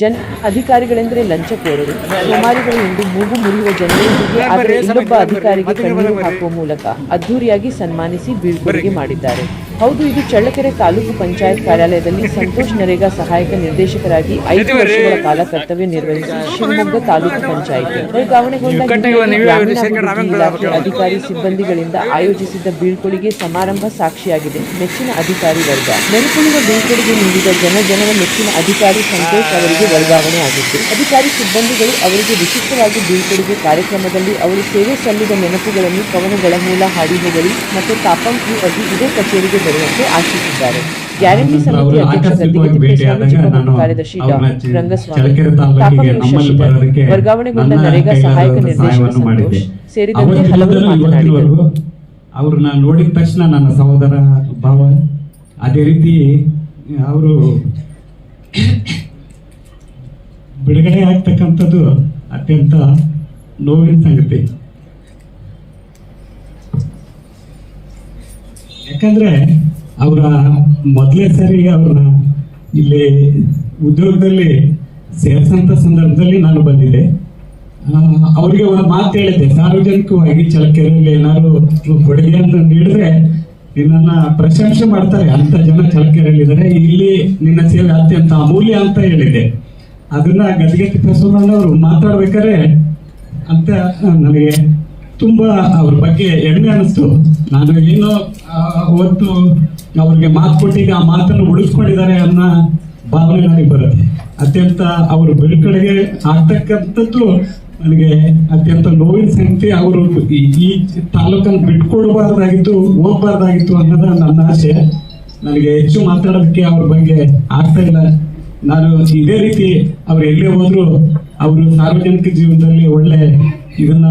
ಜನ ಅಧಿಕಾರಿಗಳೆಂದರೆ ಲಂಚಕೋರರು. ಸೋಮಾರಿಗಳು ಎಂದು ಮೂಗು ಮುರಿಯುವ ಜನರೊಂದಿಗೆ ಆದರೆ ಇನ್ನೊಬ್ಬ ಅಧಿಕಾರಿಗೆ ಕಣ್ಣೀರು ಹಾಕುವ ಮೂಲಕ ಅದ್ಧೂರಿಯಾಗಿ ಸನ್ಮಾನಿಸಿ ಬೀಳ್ಕೊಡುಗೆ ಮಾಡಿದ್ದಾರೆ. ಹೌದು ಇದು ಚಳ್ಳಕೆರೆ ತಾಲೂಕು ಪಂಚಾಯತ್ ಕಾರ್ಯಾಲಯದಲ್ಲಿ ಸಂತೋಷ್ ನರೇಗಾ ಸಹಾಯಕ ನಿರ್ದೇಶಕರಾಗಿ ಐದು ವರ್ಷಗಳ ಕಾಲ ಕರ್ತವ್ಯ ನಿರ್ವಹಿಸಿ ಶಿವಮೊಗ್ಗ ತಾಲೂಕು ಪಂಚಾಯಿತಿ. ವರ್ಗಾವಣೆಗೊಂಡ ಅಧಿಕಾರಿ ಸಿಬ್ಬಂದಿಗಳಿಂದ ಆಯೋಜಿಸಿದ್ದ ಬೀಳ್ಕೊಡುಗೆ ಸಮಾರಂಭ ಸಾಕ್ಷಿಯಾಗಿದೆ. ಮೆಚ್ಚಿನ ಅಧಿಕಾರಿ ವರ್ಗ. ನೆನಪುಳಿವ ಬೀಳ್ಕೊಡುಗೆ ನೀಡಿದ ಜನ ಜನರ ಮೆಚ್ಚಿನ ಅಧಿಕಾರಿ ಸಂತೋಷ್ ಅವರಿಗೆ ವರ್ಗಾವಣೆ ಆಗಿತ್ತು. ಅಧಿಕಾರಿ ಸಿಬ್ಬಂದಿಗಳು ಅವರಿಗೆ ವಿಶಿಷ್ಟವಾಗಿ ಬೀಳ್ಕೊಡುಗೆ ಕಾರ್ಯಕ್ರಮದಲ್ಲಿ ಅವರು ಸೇವೆ ಸಲ್ಲಿದ ನೆನಪುಗಳನ್ನು ಕವನಗಳ ಮೂಲ ಹಾಡಿ ಹೋಗಲಿ ಮತ್ತು ತಾಪಂ ಕ್ಯೂ ಅಗಿ ಇದೇ ಕಚೇರಿಗೆ ಬರುವಂತೆ ಆಶಿಸಿದ್ದಾರೆ ಗ್ಯಾರಂಟಿ ಸಮಿತಿ ಅಧ್ಯಕ್ಷ ಗದ್ದಿಗೆ ತಿಪ್ಪೇಸ್ವಾಮಿ ನಾನು ಕಾರ್ಯದರ್ಶಿ ಡಾ. ಅವ್ರನ್ನ ರಂಗಸ್ವಾಮಿ ತಾಪಂ ಶಶಿಧರ್ ವರ್ಗಾವಣೆಗೊಂಡ ನರೇಗಾ ಸಹಾಯಕ ನಿರ್ದೇಶಕ ಸಂತೋಷ್ ಸೇರಿದಂತೆ ಹಲವರು ಮಾತನಾಡಿದರು. ಅವ್ರನ್ನ ನೋಡಿದ ತಕ್ಷಣ ನನ್ನ ಸಹೋದರ ಭಾವ ಅದೇ ರೀತಿ ಅವರು ಬಿಡುಗಡೆ ಆಗ್ತಕ್ಕಂಥದ್ದು ಅತ್ಯಂತ ನೋವಿನ ಸಂಗತಿ. ಯಾಕಂದ್ರೆ ಅವರ ಮೊದಲೇ ಸರಿ ಅವ್ರನ್ನ ಇಲ್ಲಿ ಉದ್ಯೋಗದಲ್ಲಿ ಸೇರಿಸಂತ ಸಂದರ್ಭದಲ್ಲಿ ನಾನು ಬಂದಿದ್ದೆ. ಅವರಿಗೆ ಒಂದು ಮಾತು ಹೇಳಿದ್ದೆ, ಸಾರ್ವಜನಿಕವಾಗಿ ಚಳಕೆರೆಯಲ್ಲಿ ಏನಾದ್ರು ಅಂತ ನೀಡಿದ್ರೆ ನಿನ್ನನ್ನು ಪ್ರಶಂಸೆ ಮಾಡ್ತಾರೆ, ಅಂತ ಜನ ಚಳಕೆರೆಯಲ್ಲಿದ್ದಾರೆ ಇಲ್ಲಿ ನಿನ್ನ ಸೇವೆ ಅತ್ಯಂತ ಅಮೂಲ್ಯ ಅಂತ ಹೇಳಿದೆ ಅದನ್ನ ಗದ್ಗೆ ತಿಪ್ಪೇಸ್ವಾಮಿ ಅವರು ಮಾತಾಡ್ಬೇಕಾದ್ರೆ ಅಂತ ನನಗೆ ತುಂಬಾ ಅವ್ರ ಬಗ್ಗೆ ಹೆಮ್ಮೆ ಅನಿಸ್ತು ನಾನು ಏನೋ ಅವತ್ತು ಅವ್ರಿಗೆ ಮಾತು ಕೊಟ್ಟಿದ್ದೆ, ಆ ಮಾತನ್ನು ಉಳಿಸ್ಕೊಂಡಿದ್ದಾರೆ ಅನ್ನೋ ಭಾವನೆ ನನಗೆ ಬರುತ್ತೆ. ಅತ್ಯಂತ ಅವರು ಬಿಡುಗಡೆಗೆ ಆಗ್ತಕ್ಕಂಥದ್ದು ನನಗೆ ಅತ್ಯಂತ ನೋವಿನ ಸಂಖ್ಯೆ ಅವರು ಈ ಈ ತಾಲೂಕನ್ನು ಬಿಟ್ಕೊಡ್ಬಾರ್ದಾಗಿತ್ತು, ಹೋಗ್ಬಾರ್ದಾಗಿತ್ತು ಅನ್ನೋದ ನನ್ನ ಆಸೆ. ನನಗೆ ಹೆಚ್ಚು ಮಾತಾಡೋದಕ್ಕೆ ಅವ್ರ ಬಗ್ಗೆ ಆಗ್ತಾ ಇಲ್ಲ. ನಾನು ಇದೇ ರೀತಿ ಅವ್ರು ಎಲ್ಲೇ ಹೋದ್ರು ಅವರು ಸಾರ್ವಜನಿಕ ಜೀವನದಲ್ಲಿ ಒಳ್ಳೆ ಇದನ್ನ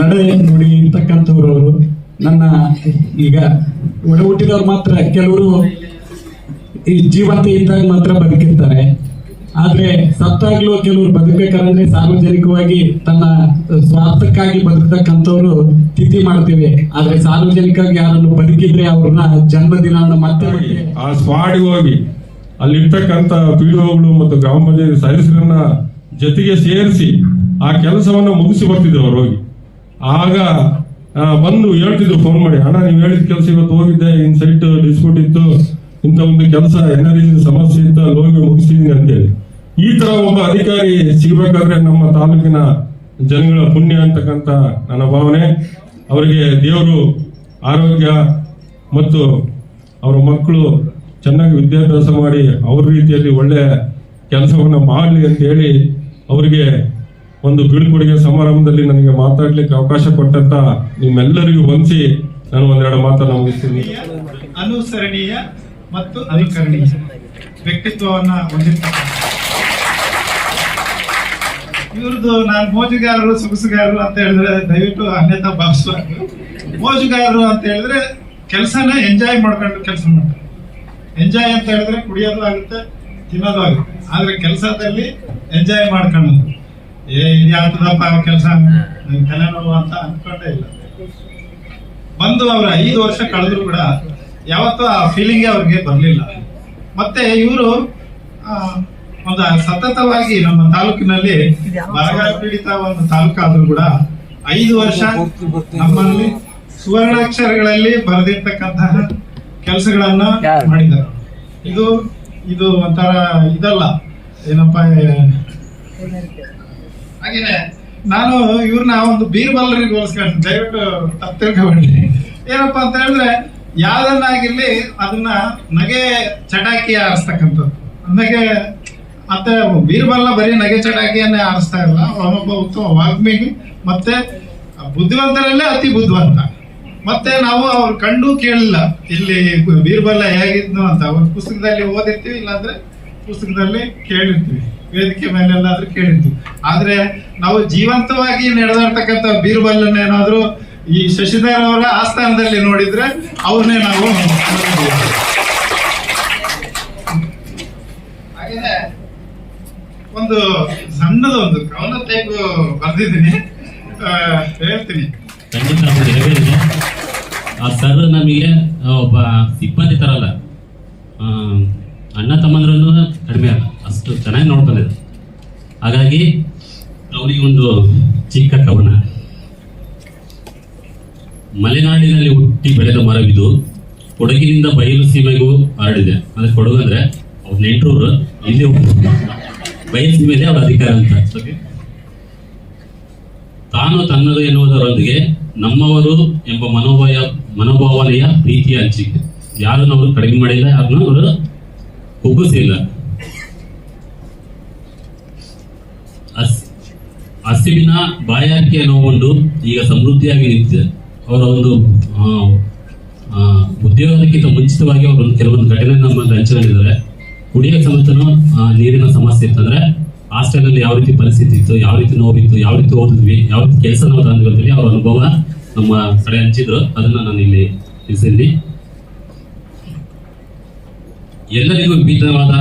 ನಡೆ ನೋಡಿ ಇರ್ತಕ್ಕಂಥವ್ರು ಅವರು ನನ್ನ ಈಗ ಒಡ ಹುಟ್ಟಿದವ್ರು ಮಾತ್ರ, ಕೆಲವರು ಈ ಜೀವಂತ ಇದ್ದಾಗ ಮಾತ್ರ ಬದುಕಿರ್ತಾರೆ. ಆದ್ರೆ ಸತ್ತಾಗ್ಲೂ ಕೆಲವರು ಬದುಕಬೇಕಾದ್ರೆ ಸಾರ್ವಜನಿಕವಾಗಿ ತನ್ನ ಸ್ವಾರ್ಥಕ್ಕಾಗಿ ಬದುಕತಕ್ಕಂಥವ್ರು ತಿಥಿ ಮಾಡ್ತೇವೆ. ಆದ್ರೆ ಸಾರ್ವಜನಿಕವಾಗಿ ಯಾರನ್ನು ಬದುಕಿದ್ರೆ ಅವ್ರನ್ನ ಜನ್ಮದಿನ ಮತ್ತೆ ಆ ಸ್ವಾಡಿಗೆ ಹೋಗಿ ಅಲ್ಲಿರ್ತಕ್ಕಂಥ ಪಿಡಿಒಗಳು ಮತ್ತು ಗ್ರಾಮ ಪಂಚಾಯತ್ ಸದಸ್ಯರನ್ನ ಜೊತೆಗೆ ಸೇರಿಸಿ ಆ ಕೆಲಸವನ್ನ ಮುಗಿಸಿ ಬರ್ತಿದ್ರು ಅವ್ರು ಹೋಗಿ. ಆಗ ಬಂದು ಹೇಳ್ತಿದ್ರು ಫೋನ್ ಮಾಡಿ, ಅಣ್ಣ, ನೀವು ಹೇಳಿದ ಕೆಲಸ ಇವತ್ತು ಹೋಗಿದ್ದೆ ಇನ್ ಸೈಟ್ ಡಿಸ್ಪ್ಯೂಟ್ ಇತ್ತು, ಇಂಥ ಒಂದು ಕೆಲಸ ಎನರ್ಜಿ ಸಮಸ್ಯೆ ಇತ್ತು, ಅಲ್ಲಿ ಹೋಗಿ ಮುಗಿಸಿದೀನಿ ಅಂತೇಳಿ. ಈ ತರ ಒಬ್ಬ ಅಧಿಕಾರಿ ಸಿಗ್ಬೇಕಾದ್ರೆ ನಮ್ಮ ತಾಲೂಕಿನ ಜನಗಳ ಪುಣ್ಯ ಅಂತಕ್ಕಂಥ ನನ್ನ ಭಾವನೆ. ಅವರಿಗೆ ದೇವರು ಆರೋಗ್ಯ ಮತ್ತು ಅವರ ಮಕ್ಕಳು ಚೆನ್ನಾಗಿ ವಿದ್ಯಾಭ್ಯಾಸ ಮಾಡಿ ಅವ್ರ ರೀತಿಯಲ್ಲಿ ಒಳ್ಳೆ ಕೆಲಸವನ್ನ ಮಾಡಲಿ ಅಂತ ಹೇಳಿ ಅವರಿಗೆ ಒಂದು ಬೀಳ್ಕೊಡುಗೆ ಸಮಾರಂಭದಲ್ಲಿ ನನಗೆ ಮಾತಾಡ್ಲಿಕ್ಕೆ ಅವಕಾಶ ಕೊಟ್ಟಂತ ನಿಮ್ಮೆಲ್ಲರಿಗೂ ವಂಚಿ ನಾನು ಒಂದೆರಡು ಮಾತನ್ನು ಮುಗಿಸ್ತೀನಿ. ಅನುಸರಣೀಯ ಮತ್ತು ಅನುಕರಣೀಯ ವ್ಯಕ್ತಿತ್ವವನ್ನ ಹೊಂದಿರ್ತಕ್ಕಂಥ ಇವ್ರದ್ದು ನಾನು ಮೋಜುಗಾರರು, ಸೊಗಸುಗಾರರು ಅಂತ ಹೇಳಿದ್ರೆ ದಯವಿಟ್ಟು ಅನ್ಯತಾ ಭಾವಿಸುವಾಗ ಮೋಜುಗಾರರು ಅಂತ ಹೇಳಿದ್ರೆ ಕೆಲಸನ ಎಂಜಾಯ್ ಮಾಡ್ಕೊಂಡು ಕೆಲಸ ಮಾಡ್ತಾರೆ. ಎಂಜಾಯ್ ಅಂತ ಹೇಳಿದ್ರೆ ಕುಡಿಯೋದು ಆಗುತ್ತೆ, ತಿನ್ನೋದು ಆಗುತ್ತೆ. ಆದ್ರೆ ಕೆಲಸದಲ್ಲಿ ಎಂಜಾಯ್ ಮಾಡ್ಕೊಳ್ಳೋದು. ಏ ಕೆಲಸ ನನ್ ತಲೆನೋವು ಅಂತ ಅನ್ಕೊಂಡೇ ಇಲ್ಲ. ಬಂದು ಅವ್ರ ಐದು ವರ್ಷ ಕಳೆದ್ರು ಕೂಡ ಯಾವತ್ತೂ ಆ ಫೀಲಿಂಗ್ ಅವ್ರಿಗೆ ಬರಲಿಲ್ಲ. ಮತ್ತೆ ಇವರು ಒಂದು ಸತತವಾಗಿ ನಮ್ಮ ತಾಲೂಕಿನಲ್ಲಿ ಬರಗಾಲ ಪೀಡಿತ ಒಂದು ತಾಲೂಕಾದ್ರೂ ಕೂಡ ಐದು ವರ್ಷ ನಮ್ಮಲ್ಲಿ ಸುವರ್ಣಾಕ್ಷರಗಳಲ್ಲಿ ಬರೆದಿರ್ತಕ್ಕಂತಹ ಕೆಲಸಗಳನ್ನ ಮಾಡಿದ್ದಾರೆ. ಇದು ಇದು ಒಂಥರ ಇದಲ್ಲ. ಏನಪ್ಪ ಹಾಗೇನೆ. ನಾನು ಇವ್ರನ್ನ ಒಂದು ಬೀರ್ಬಲ್ಲರಿಗೆ ಹೋಲಿಸ್ಕೊಂಡು ದಯವಿಟ್ಟು ತಪ್ಪು ತಿಳ್ಕೊಬೇಡಿ. ಏನಪ್ಪ ಅಂತ ಹೇಳಿದ್ರೆ, ಯಾವ್ದನ್ನಾಗಿರ್ಲಿ ಅದನ್ನ ನಗೆ ಚಟಾಕಿ ಆರಿಸ್ತಕ್ಕಂಥದ್ದು. ನಗೆ ಮತ್ತೆ ಬೀರ್ಬಲ್ಲ ಬರೀ ನಗೆ ಚಟಾಕಿಯನ್ನೇ ಆರಿಸ್ತಾ ಇಲ್ಲ ಅವನೊಬ್ಬ ಉತ್ತಮ ವಾಗ್ಮಿಗೆ ಮತ್ತೆ ಬುದ್ಧಿವಂತರಲ್ಲೇ ಅತಿ ಬುದ್ಧಿವಂತ. ಮತ್ತೆ ನಾವು ಅವ್ರು ಕಂಡು ಕೇಳಿಲ್ಲ. ಇಲ್ಲಿ ಬೀರ್ಬಲ್ಲ ಹೇಗಿದ್ನು ಅಂತ. ಅವ್ರ ಪುಸ್ತಕದಲ್ಲಿ ಓದಿರ್ತೀವಿ, ಇಲ್ಲಾಂದ್ರೆ ಪುಸ್ತಕದಲ್ಲಿ ಕೇಳಿರ್ತೀವಿ. ವೇದಿಕೆ ಮೇಲೆಲ್ಲಾದ್ರೂ ಕೇಳಿದ್ವಿ ಆದ್ರೆ ನಾವು ಜೀವಂತವಾಗಿ ನಡೆದಾಡ್ತಕ್ಕಂಥ ಬೀರ್ಬಲ್ಲನ್ನೇನಾದ್ರೂ ಈ ಶಶಿಧರ್ ಅವರ ಆಸ್ಥಾನದಲ್ಲಿ ನೋಡಿದ್ರೆ ಅವ್ರನ್ನೇ ನಾವು ಒಂದು ಸಣ್ಣದ ಒಂದು ಕವನ ಟೈಪ್ ಬರ್ದಿದ್ದೀನಿ ಹೇಳ್ತೀನಿ. ಆ ಸರ್ ನಮಗೆ ಒಬ್ಬ ಸಿಬ್ಬಂದಿ ತರಲ್ಲ ಆ, ಅಣ್ಣ ತಮ್ಮಂದ್ರಲ್ಲೂ ಕಡಿಮೆ ಅಲ್ಲ ಅಷ್ಟು ಚೆನ್ನಾಗಿ ನೋಡ್ಕೊಂಡಿದ್ರು ಹಾಗಾಗಿ ಅವರಿಗೆ ಒಂದು ಚಿಕ್ಕ ಕವನ. ಮಲೆನಾಡಿನಲ್ಲಿ ಹುಟ್ಟಿ ಬೆಳೆದ ಮರವಿದು ಕೊಡಗಿನಿಂದ ಬಯಲು ಸೀಮೆಗೂ ಹರಡಿದೆ. ಅಂದ್ರೆ ಕೊಡಗು ಅಂದ್ರೆ ಅವ್ರ ನೆಂಟರೂರು, ಇಲ್ಲಿ ಬಯಲು ಸೀಮೆಯಲ್ಲಿ ಅವ್ರ ಅಧಿಕಾರ ಅಂತ. ತಾನು ತನ್ನದು ಎನ್ನುವುದರೊಂದಿಗೆ ನಮ್ಮವರು ಎಂಬ ಮನೋಭಾವ ಮನೋಭಾವನೆಯ ಪ್ರೀತಿಯ ಹಂಚಿಕೆ ಯಾರನ್ನು ಅವರು ಕಡಿಮೆ ಮಾಡಿಲ್ಲ, ಯಾರನ್ನು ಅವರು ಕುಗ್ಗಿಸಿಲ್ಲ ಹಸ್ ಹಸಿವಿನ ಬಾಯಾರಿಕೆಯ ಒಂದು ಈಗ ಸಮೃದ್ಧಿಯಾಗಿ ನಿಂತಿದೆ. ಅವರ ಒಂದು ಉದ್ಯೋಗಕ್ಕಿಂತ ಮುಂಚಿತವಾಗಿ ಅವರು ಒಂದು ಕೆಲವೊಂದು ಘಟನೆ ನಮ್ಮಲ್ಲಿ ಹಂಚಿಕೊಂಡಿದ್ದಾರೆ ಕುಡಿಯೋ ಸಮೇತ ನೀರಿನ ಸಮಸ್ಯೆ ಇತ್ತಂದ್ರೆ ಹಾಸ್ಟೆಲಲ್ಲಿ ಯಾವ ರೀತಿ ಪರಿಸ್ಥಿತಿ ಇತ್ತು, ಯಾವ ರೀತಿ ನೋವಿತ್ತು, ಯಾವ ರೀತಿ ಓದಿದ್ವಿ, ಯಾವ ರೀತಿ ಕೆಲಸ ನಾವು ಅವರ ಅನುಭವ ನಮ್ಮ ಕಡೆ ಹಂಚಿದ್ರು. ಅದನ್ನ ನಾನು ಇಲ್ಲಿ ತಿಳಿಸಿದ್ದೀನಿ. ಎಲ್ಲರಿಗೂ ವಿವಿಧವಾದ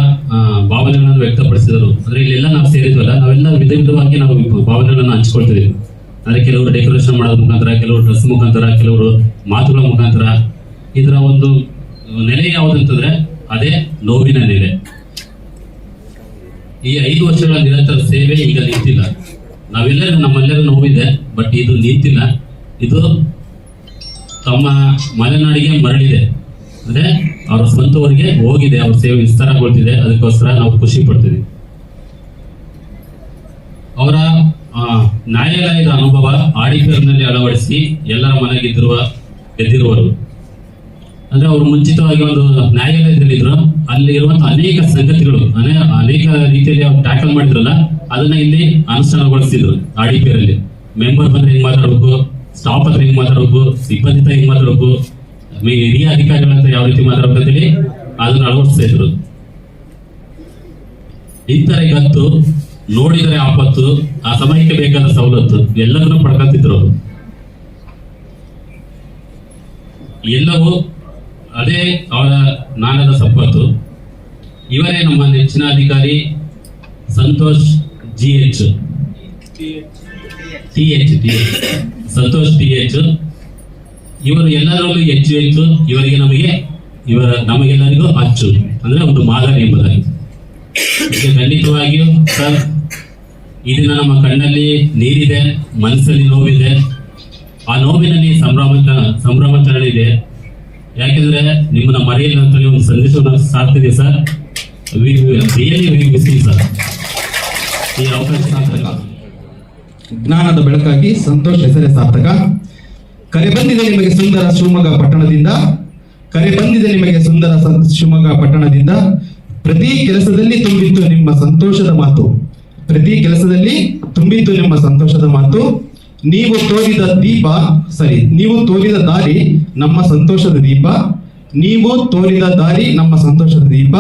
ಭಾವನೆಗಳನ್ನು ವ್ಯಕ್ತಪಡಿಸಿದರು. ಅಂದ್ರೆ ಇಲ್ಲೆಲ್ಲ ನಾವು ಸೇರಿದ್ವಲ್ಲ, ನಾವೆಲ್ಲ ವಿಧ ವಿಧವಾಗಿ ನಾವು ಭಾವನೆಗಳನ್ನು ಹಂಚ್ಕೊಳ್ತಿದ್ವಿ ಅಂದ್ರೆ ಕೆಲವರು ಡೆಕೋರೇಷನ್ ಮಾಡೋದ್ರ ಮುಖಾಂತರ, ಕೆಲವರು ಡ್ರೆಸ್ ಮುಖಾಂತರ, ಕೆಲವರು ಮಾತುಗಳ ಮುಖಾಂತರ. ಇದರ ಒಂದು ನೆಲೆ ಯಾವುದಂತಂದ್ರೆ, ಅದೇ ನೋವಿನ ನೆಲೆ. ಈ ಐದು ವರ್ಷಗಳ ನಿರಂತರ ಸೇವೆ ಈಗ ನಿಂತಿಲ್ಲ. ನಾವೆಲ್ಲರೂ ನಮ್ಮೆಲ್ಲರೂ ನೋವಿದೆ, ಬಟ್ ಇದು ನಿಂತಿಲ್ಲ. ಇದು ತಮ್ಮ ಮಲೆನಾಡಿಗೆ ಮರಳಿದೆ. ಅಂದ್ರೆ ಅವರ ಸ್ವಂತ ಊರಿಗೆ ಹೋಗಿದೆ, ಅವ್ರ ಸೇವೆ ವಿಸ್ತಾರಗೊಳ್ತಿದೆ ಅದಕ್ಕೋಸ್ಕರ ನಾವು ಖುಷಿ ಪಡ್ತೀವಿ. ಅವರ ನ್ಯಾಯಾಲಯದ ಅನುಭವ ಆಡಿಟರ್ನಲ್ಲಿ ಅಳವಡಿಸಿ ಎಲ್ಲರ ಮನೆಗಿದ್ದಿರುವ, ಗೆದ್ದಿರುವರು. ಅಂದ್ರೆ ಅವರು ಮುಂಚಿತವಾಗಿ ಒಂದು ನ್ಯಾಯಾಲಯದಲ್ಲಿದ್ರು ಅಲ್ಲಿ ಇರುವಂತಹ ಅನೇಕ ಸಂಗತಿಗಳು, ಅನೇ, ಅನೇಕ ರೀತಿಯಲ್ಲಿ ಅವ್ರು ಟ್ಯಾಕಲ್ ಮಾಡಿದ್ರಲ್ಲ, ಅದನ್ನ ಇಲ್ಲಿ ಅನುಷ್ಠಾನಗೊಳಿಸಿದ್ರು ಆಡಿಪಿಯರ್ ಅಲ್ಲಿ ಮೆಂಬರ್ ಬಂದ್ರೆ ಹೆಂಗ್ ಮಾತಾಡ್ಬೇಕು, ಸ್ಟಾಫ್ ಹತ್ರ ಹೆಂಗ್ ಮಾತಾಡ್ಬೇಕು, ಸಿಬ್ಬಂದಿ ಹೆಂಗ್ ಮಾತಾಡ್ಬೇಕು ಹಿರಿಯ ಅಧಿಕಾರಿಗಳ ಹತ್ರ ಯಾವ ರೀತಿ ಮಾತಾಡಬೇಕಂತೇಳಿ ಅದನ್ನು ಅಳವಡಿಸ್ತಾ ಇದ್ರು. ಇಂತರ ಇವತ್ತು ನೋಡಿದರೆ ಆಪತ್ತು, ಆ ಸಮಯಕ್ಕೆ ಬೇಕಾದ ಸವಲತ್ತು, ಎಲ್ಲದನ್ನು ಪಡ್ಕೊತಿದ್ರು ಎಲ್ಲವೂ ಅದೇ ಅವರ ನಾಣದ ಸಂಪತ್ತು. ಇವರೇ ನಮ್ಮ ನೆಚ್ಚಿನ ಅಧಿಕಾರಿ Santosh G H. T H T H. Santosh T H. ಇವರು ಎಲ್ಲರಲ್ಲೂ ಹೆಚ್ಚು ಹೆಚ್ಚು ಇವರಿಗೆ ನಮಗೆ, ಇವರ ನಮಗೆಲ್ಲರಿಗೂ ಅಚ್ಚು. ಅಂದ್ರೆ ಒಂದು ಮಾದರಿ ಎಂಬುದಾಗಿ. ಖಂಡಿತವಾಗಿಯೂ, ಸರ್, ಈ ನಮ್ಮ ಕಣ್ಣಲ್ಲಿ ನೀರಿದೆ, ಮನಸ್ಸಲ್ಲಿ ನೋವಿದೆ. ಆ ನೋವಿನಲ್ಲಿ ಸಂಭ್ರಮ ಸಂಭ್ರಮ ಯಾಕೆಂದ್ರೆ ನಿಮ್ಮನ್ನ ಮರೆಯಲ್ಲ ಅಂತ ಒಂದು ಸಂದೇಶವನ್ನು ಸಾಕ್ತಿದೆ ಸರ್. ಸರ್ ಈ ಅವಕಾಶ ಸಾರ್ಥಕ. ಜ್ಞಾನದ ಬೆಳಕಾಗಿ, ಸಂತೋಷ ಹೆಸರೇ ಸಾರ್ಥಕ. ಕರೆ ಬಂದಿದೆ ನಿಮಗೆ ಸುಂದರ ಶಿವಮೊಗ್ಗ ಪಟ್ಟಣದಿಂದ. ಕರೆ ಬಂದಿದೆ ನಿಮಗೆ ಸುಂದರ ಶಿವಮೊಗ್ಗ ಪಟ್ಟಣದಿಂದ. ಪ್ರತಿ ಕೆಲಸದಲ್ಲಿ ತುಂಬಿತ್ತು ನಿಮ್ಮ ಸಂತೋಷದ ಮಾತು. ಪ್ರತಿ ಕೆಲಸದಲ್ಲಿ ತುಂಬಿತ್ತು ನಿಮ್ಮ ಸಂತೋಷದ ಮಾತು. ನೀವು ತೋರಿದ ದೀಪ, ಸರಿ, ನೀವು ತೋರಿದ ದಾರಿ ನಮ್ಮ ಸಂತೋಷದ ದೀಪ. ನೀವು ತೋರಿದ ದಾರಿ ನಮ್ಮ ಸಂತೋಷದ ದೀಪ.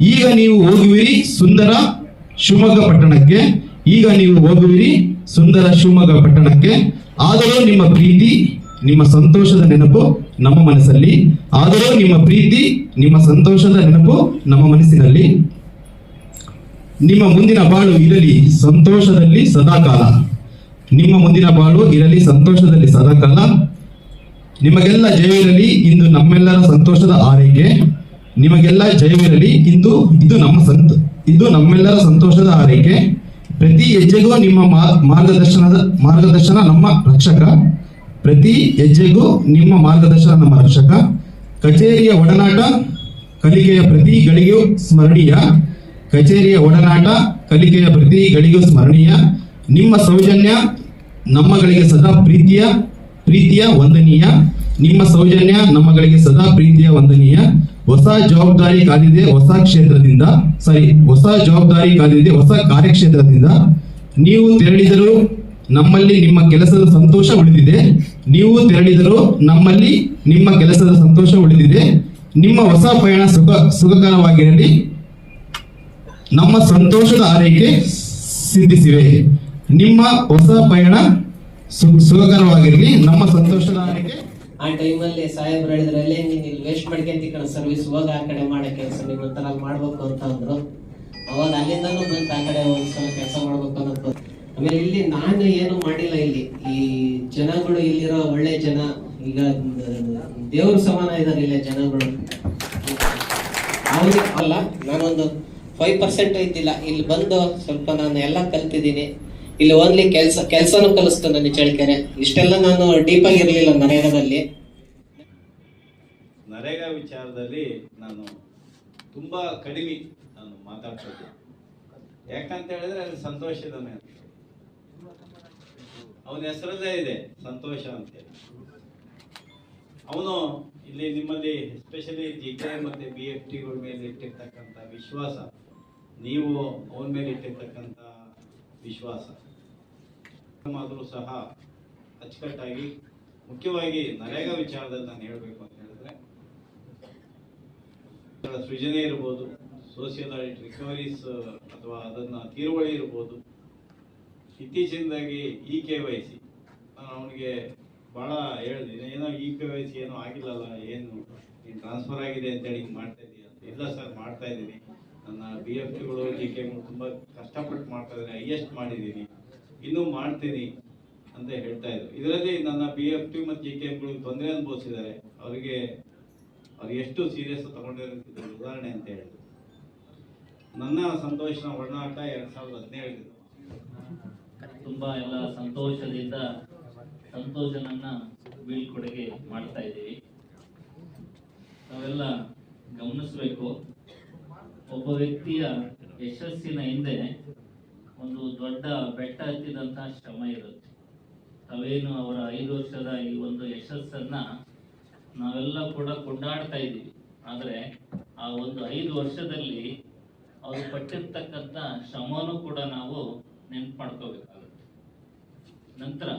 ಈಗ ನೀವು ಹೋಗುವಿರಿ ಸುಂದರ ಶಿವಮೊಗ್ಗ ಪಟ್ಟಣಕ್ಕೆ. ಈಗ ನೀವು ಹೋಗುವಿರಿ ಸುಂದರ ಶಿವಮೊಗ್ಗ ಪಟ್ಟಣಕ್ಕೆ. ಆದರೂ ನಿಮ್ಮ ಪ್ರೀತಿ ನಿಮ್ಮ ಸಂತೋಷದ ನೆನಪು ನಮ್ಮ ಮನಸ್ಸಲ್ಲಿ, ಆದರೂ ನಿಮ್ಮ ಪ್ರೀತಿ ನಿಮ್ಮ ಸಂತೋಷದ ನೆನಪು ನಮ್ಮ ಮನಸ್ಸಿನಲ್ಲಿ. ನಿಮ್ಮ ಮುಂದಿನ ಬಾಳು ಇರಲಿ ಸಂತೋಷದಲ್ಲಿ ಸದಾಕಾಲ. ನಿಮ್ಮ ಮುಂದಿನ ಬಾಳು ಇರಲಿ ಸಂತೋಷದಲ್ಲಿ ಸದಾಕಾಲ. ನಿಮಗೆಲ್ಲ ಜಯವಿರಲಿ, ಇಂದು ನಮ್ಮೆಲ್ಲರ ಸಂತೋಷದ ಆರೈಕೆ ನಿಮಗೆಲ್ಲ ಜಯವಿರಲಿ, ಇಂದು, ಇದು ನಮ್ಮ ಸಂತ, ಇದು ನಮ್ಮೆಲ್ಲರ ಸಂತೋಷದ ಆರೈಕೆ ಪ್ರತಿ ಹೆಜ್ಜೆಗೂ ನಿಮ್ಮ ಮಾರ್ಗದರ್ಶನದ, ಮಾರ್ಗದರ್ಶನ ನಮ್ಮ ರಕ್ಷಕ. ಪ್ರತಿ ಹೆಜ್ಜೆಗೂ ನಿಮ್ಮ ಮಾರ್ಗದರ್ಶನ ನಮ್ಮ ರಕ್ಷಕ. ಕಚೇರಿಯ ಒಡನಾಟ, ಕಲಿಕೆಯ ಪ್ರತಿ ಗಳಿಗೆಯೂ ಸ್ಮರಣೀಯ. ಕಚೇರಿಯ ಒಡನಾಟ, ಕಲಿಕೆಯ ಪ್ರತಿ ಗಳಿಗೂ ಸ್ಮರಣೀಯ. ನಿಮ್ಮ ಸೌಜನ್ಯ ನಮ್ಮಗಳಿಗೆ ಸದಾ ಪ್ರೀತಿಯ ಪ್ರೀತಿಯ ವಂದನೀಯ. ನಿಮ್ಮ ಸೌಜನ್ಯ ನಮ್ಮಗಳಿಗೆ ಸದಾ ಪ್ರೀತಿಯ ವಂದನೀಯ. ಹೊಸ ಜವಾಬ್ದಾರಿ ಕಾದಿದೆ ಹೊಸ ಕ್ಷೇತ್ರದಿಂದ. ಸಾರಿ ಹೊಸ ಜವಾಬ್ದಾರಿ ಕಾದಿದೆ ಹೊಸ ಕಾರ್ಯಕ್ಷೇತ್ರದಿಂದ. ನೀವು ತೆರಳಿದರೂ ನಮ್ಮಲ್ಲಿ ನಿಮ್ಮ ಕೆಲಸದ ಸಂತೋಷ ಉಳಿದಿದೆ. ನೀವು ತೆರಳಿದರೂ ನಮ್ಮಲ್ಲಿ ನಿಮ್ಮ ಕೆಲಸದ ಸಂತೋಷ ಉಳಿದಿದೆ. ನಿಮ್ಮ ಹೊಸ ಪಯಣ ಸುಖ, ಸುಖಕರವಾಗಿರಲಿ. ನಮ್ಮ ಸಂತೋಷದ ಆರೈಕೆ ಸಿದ್ಧಿಸಿವೆ. ನಿಮ್ಮ ಹೊಸ ಪಯಣ ಸುಖಕರವಾಗಿರಲಿ. ನಮ್ಮ ಸಂತೋಷದ ಆರೈಕೆ ಆ ಟೈಮಲ್ಲಿ ಸಾಹೇಬ್ರು ಹೇಳಿದ್ರೆ, ಅಲ್ಲೇ ನೀನ್ ಇಲ್ಲಿ ವೇಸ್ಟ್ ಮಾಡ್ಕೊಂತ ಸರ್ವಿಸ್ ಹೋಗ ಆ ಕಡೆ ಮಾಡೋ ಕೆಲಸ. ನೀವು ಥರ ಮಾಡ್ಬೇಕು ಅಂತ ಅಂದ್ರು. ಅವಾಗ ಅಲ್ಲಿಂದನೂ ಬಂತು, ಆ ಕಡೆ ಒಂದ್ಸಲ ಕೆಲಸ ಮಾಡ್ಬೇಕು ಅನ್ನೋದು ಆಮೇಲೆ ಇಲ್ಲಿ ನಾನು ಏನು ಮಾಡಿಲ್ಲ ಇಲ್ಲಿ. ಈ ಜನಗಳು ಇಲ್ಲಿರೋ ಒಳ್ಳೆ ಜನ, ಈಗ ದೇವ್ರ ಸಮಾನ ಇದಾರೆ ಇಲ್ಲಿ ಜನಗಳು. ಅವ್ರಿಗೆ ಅಲ್ಲ, ನಾನೊಂದು ಫೈವ್ ಪರ್ಸೆಂಟ್ ಇದ್ದಿಲ್ಲ. ಇಲ್ಲಿ ಬಂದು ಸ್ವಲ್ಪ ನಾನು ಎಲ್ಲ ಕಲ್ತಿದ್ದೀನಿ. ಇಲ್ಲಿ ಓನ್ಲಿ ಕೆಲಸ, ಕೆಲಸನೂ ಕಲಿಸ್ತು ನನ್ನ ಚಳಿಕೆರೆ ಇಷ್ಟೆಲ್ಲ ನಾನು ಡೀಪ್ ಆಗಿರ್ಲಿಲ್ಲ ನರೇಗಾದಲ್ಲಿ. ನರೇಗಾ ವಿಚಾರದಲ್ಲಿ ನಾನು ತುಂಬ ಕಡಿಮೆ ನಾನು ಮಾತಾಡ್ತಿದ್ದೆ. ಯಾಕಂತ ಹೇಳಿದ್ರೆ ಅದು ಸಂತೋಷ ಅವನ ಹೆಸರಲ್ಲೇ ಇದೆ, ಸಂತೋಷ ಅಂತೇಳಿ. ಅವನು ಇಲ್ಲಿ ನಿಮ್ಮಲ್ಲಿ ಎಸ್ಪೆಷಲಿ ಜಿ ಕೆ ಮತ್ತು ಬಿ ಎಫ್ ಟಿಗಳ ಮೇಲೆ ಇಟ್ಟಿರ್ತಕ್ಕಂಥ ವಿಶ್ವಾಸ, ನೀವು ಅವನ ಮೇಲೆ ಇಟ್ಟಿರ್ತಕ್ಕಂಥ ವಿಶ್ವಾಸ. ಆದರೂ ಸಹ ಅಚ್ಚುಕಟ್ಟಾಗಿ, ಮುಖ್ಯವಾಗಿ ನರೇಗಾ ವಿಚಾರದಲ್ಲಿ ನಾನು ಹೇಳಬೇಕು ಅಂತ ಹೇಳಿದ್ರೆ, ಸೃಜನೆ ಇರ್ಬೋದು ಸೋಷಿಯಲ್ ರಿಕವರೀಸ್ ಅಥವಾ ಅದನ್ನ ತೀರುವಳಿ ಇರ್ಬೋದು ಇತ್ತೀಚಿನದಾಗಿ ಇ ಕೆ ವೈ ಸಿ. ನಾನು ಅವನಿಗೆ ಭಾಳ ಹೇಳಿದೆ ಏನೋ ಇ ಕೆ ವೈ ಸಿ ಏನೋ ಆಗಿಲ್ಲಲ್ಲ, ಏನು ನೀನು ಟ್ರಾನ್ಸ್ಫರ್ ಆಗಿದೆ ಅಂತೇಳಿ ಹಿಂಗೆ ಮಾಡ್ತಾ ಅಂತ. ಇಲ್ಲ ಸರ್, ಮಾಡ್ತಾ ಇದ್ದೀನಿ. ನನ್ನ ಬಿ ಎಫ್ ಟಿಗಳು ಜಿ ಕೆಗಳು ತುಂಬ ಕಷ್ಟಪಟ್ಟು ಮಾಡ್ತಾ ಇದ್ದೀನಿ ಹೈಯೆಸ್ಟ್ ಮಾಡಿದ್ದೀನಿ. ಇನ್ನೂ ಮಾಡ್ತೀನಿ ಅಂತ ಹೇಳ್ತಾ ಇದ್ರು. ಇದರಲ್ಲಿ ನನ್ನ ಬಿ ಎಫ್ ಟಿ ಮತ್ತು ಜಿ ಕೆ ಎಂಗಳು ತೊಂದರೆ ಅನುಭವಿಸಿದ್ದಾರೆ. ಅವರಿಗೆ ಅವ್ರು ಎಷ್ಟು ಸೀರಿಯಸ್ ತೊಗೊಂಡಿರೋ ಉದಾಹರಣೆ ಅಂತ ಹೇಳಿದ್ರು ನನ್ನ ಸಂತೋಷನ ಒಡನಾಟ ಎರಡು ಸಾವಿರದ ಹದಿನೇಳರಿಂದ. ತುಂಬಾ ಎಲ್ಲ ಸಂತೋಷದಿಂದ ಸಂತೋಷನನ್ನ ಬೀಳ್ಕೊಡುಗೆ ಮಾಡ್ತಾ ಇದ್ದೀವಿ. ನಾವೆಲ್ಲ ಗಮನಿಸಬೇಕು. ಒಬ್ಬ ವ್ಯಕ್ತಿಯ ಯಶಸ್ಸಿನ ಹಿಂದೆ ಒಂದು ದೊಡ್ಡ ಬೆಟ್ಟ ಹತ್ತಿದಂತ ಶ್ರಮ ಇರುತ್ತೆ. ತಾವೇನು ಅವರ ಐದು ವರ್ಷದ ಈ ಒಂದು ಯಶಸ್ಸನ್ನ ನಾವೆಲ್ಲ ಕೂಡ ಕೊಂಡಾಡ್ತಾ ಇದ್ದೀವಿ. ಆದರೆ ಆ ಒಂದು ಐದು ವರ್ಷದಲ್ಲಿ ಅವರು ಪಟ್ಟಿರ್ತಕ್ಕಂಥ ಶ್ರಮನೂ ಕೂಡ ನಾವು ನೆನ್ಪು ಮಾಡ್ಕೋಬೇಕಾಗುತ್ತೆ ನಂತರ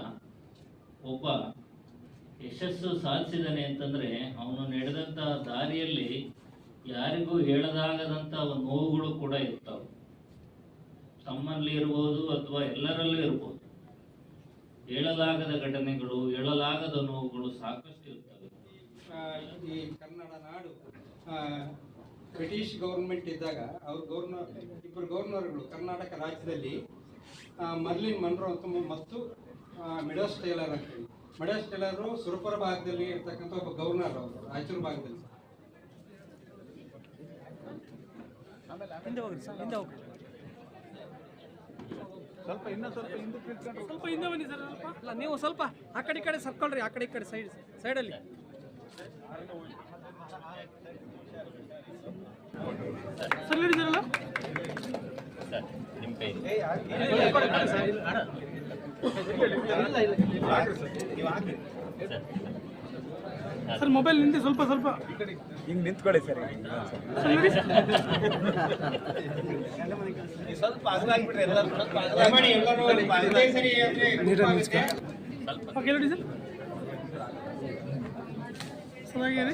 ಒಬ್ಬ ಯಶಸ್ಸು ಸಾಧಿಸಿದಾನೆ ಅಂತಂದ್ರೆ ಅವನು ನಡೆದಂತ ದಾರಿಯಲ್ಲಿ ಯಾರಿಗೂ ಹೇಳದಾಗದಂತ ನೋವುಗಳು ಕೂಡ ಇರ್ತಾವೆ. ತಮ್ಮಲ್ಲಿ ಇರ್ಬೋದು ಅಥವಾ ಎಲ್ಲರಲ್ಲೂ ಇರ್ಬೋದು. ಹೇಳಲಾಗದ ಘಟನೆಗಳು, ಹೇಳಲಾಗದ ನೋವುಗಳು ಸಾಕಷ್ಟು ಇರ್ತವೆ. ಈ ಕನ್ನಡ ನಾಡು ಬ್ರಿಟಿಷ್ ಗೌರ್ಮೆಂಟ್ ಇದ್ದಾಗ ಅವ್ರ ಗೌರ್ನರ್ ಇಬ್ಬರು ಗವರ್ನರ್ಗಳು ಕರ್ನಾಟಕ ರಾಜ್ಯದಲ್ಲಿ ಮರ್ಲಿನ್ ಮನ್ರೋ ಅಂತ ಮತ್ತು ಆ, ಟೈಲರ್ ಅಂತ ಹೇಳಿ. ಮೆಡೋಸ್ ಟೇಲರು ಸುರಪುರ ಭಾಗದಲ್ಲಿ ಇರ್ತಕ್ಕಂಥ ಒಬ್ಬ ಗವರ್ನರ್ ಅವರು ರಾಯಚೂರು ಭಾಗದಲ್ಲಿ. ಸ್ವಲ್ಪ ಹಿಂದೆ ಬನ್ನಿ ಸರ್ ಸ್ವಲ್ಪ. ಅಲ್ಲ ನೀವು ಸ್ವಲ್ಪ ಆ ಕಡೆ ಈ ಕಡೆ ಸರ್ಕೊಳ್ರಿ ಆ ಕಡೆ ಈ ಕಡೆ ಸೈಡ್ ಸೈಡಲ್ಲಿ. ಸರ್ ಹೇಳಿ ಸರ್ ಅಲ್ಲ ಸರ್ ಮೊಬೈಲ್ ನಿಂತೆ ಸ್ವಲ್ಪ ಸ್ವಲ್ಪ. ಹಿಂಗೆ ನಿಂತ್ಕೊಳ್ಳಿ ಸರ್. ಓಕೆ ನೋಡಿ ಸರ್. ಚೆನ್ನಾಗಿದೆ